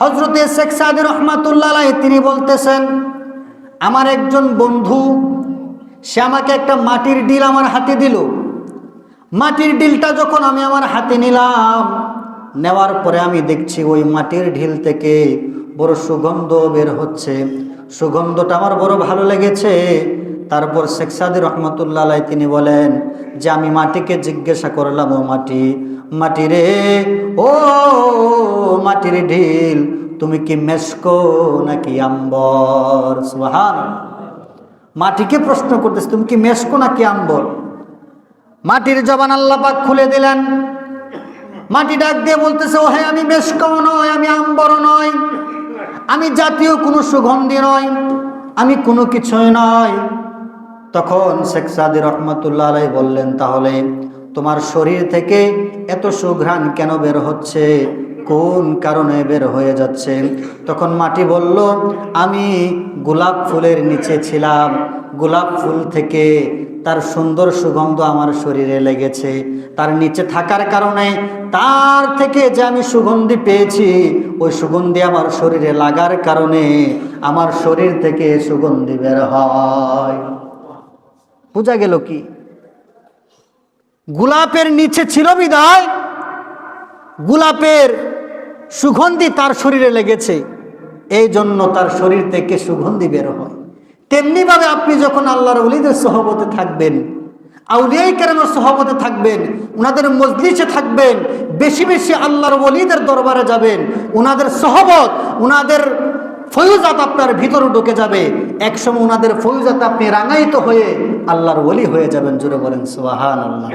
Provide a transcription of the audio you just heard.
হজরতে শেখ সাদি রহমাতুল্লাহ তিনি বলতেছেন, আমার একজন বন্ধু, সে আমাকে একটা মাটির ডিল আমার হাতে দিল। মাটির ডিলটা যখন আমি আমার হাতে নিলাম, নেওয়ার পরে আমি দেখছি ওই মাটির ঢিল থেকে বড় সুগন্ধ বের হচ্ছে। সুগন্ধটা আমার বড় ভালো লেগেছে। তারপর শেখ সাদি রহমতুল্লাহ তিনি বলেন, যে আমি মাটিকে জিজ্ঞাসা করলাম, ও মাটি মাটি রে, ও মাটির ঢিল, তুমি কি মেসকো নাকি আম্বর? সুহান মাটিকে প্রশ্ন করতেছে, তুমি কি মেসকো নাকি আম্বর? মাটির জবান আল্লাপাক খুলে দিলেন। মাটি ডাক দিয়ে বলতেছে ও হ্যাঁ আমি মেসকও নয়, আমি আম্বরও নয়। আমি জাতীয় কোনো সুগন্ধি নয়, আমি কোনো কিছুই নয়। তখন শেখ সাদি রহমতুল্লাহ আলাই বললেন, তাহলে তোমার শরীর থেকে এত সুঘ্রাণ কেন বের হচ্ছে? কোন কারণে বের হয়ে যাচ্ছে? তখন মাটি বলল, আমি গোলাপ ফুলের নিচে ছিলাম। গোলাপ ফুল থেকে তার সুন্দর সুগন্ধ আমার শরীরে লেগেছে। তার নিচে থাকার কারণে তার থেকে যে আমি সুগন্ধি পেয়েছি, ওই সুগন্ধি আমার শরীরে লাগার কারণে আমার শরীর থেকে সুগন্ধি বের হয়। বোঝা গেল কি? গোলাপের নিচে ছিল বিদায় গোলাপের সুগন্ধি তার শরীরে লেগেছে, এই জন্য তার শরীর থেকে সুগন্ধি বের হয়। তেমনিভাবে আপনি যখন আল্লাহর অলিদের সহবতে থাকবেন, আউলিয়াই কেরামের সহবতে থাকবেন ওনাদের মজলিসে থাকবেন, বেশি বেশি আল্লাহর অলিদের দরবারে যাবেন ওনাদের সহবত ওনাদের ফয়ুজাত আপনার ভিতরে ঢুকে যাবে। একসময় ওনাদের ফয়ুজাত আপনি রাঙায়িত হয়ে আল্লাহর ওলি হয়ে যাবেন জুড়ে বলেন সোহান আল্লাহ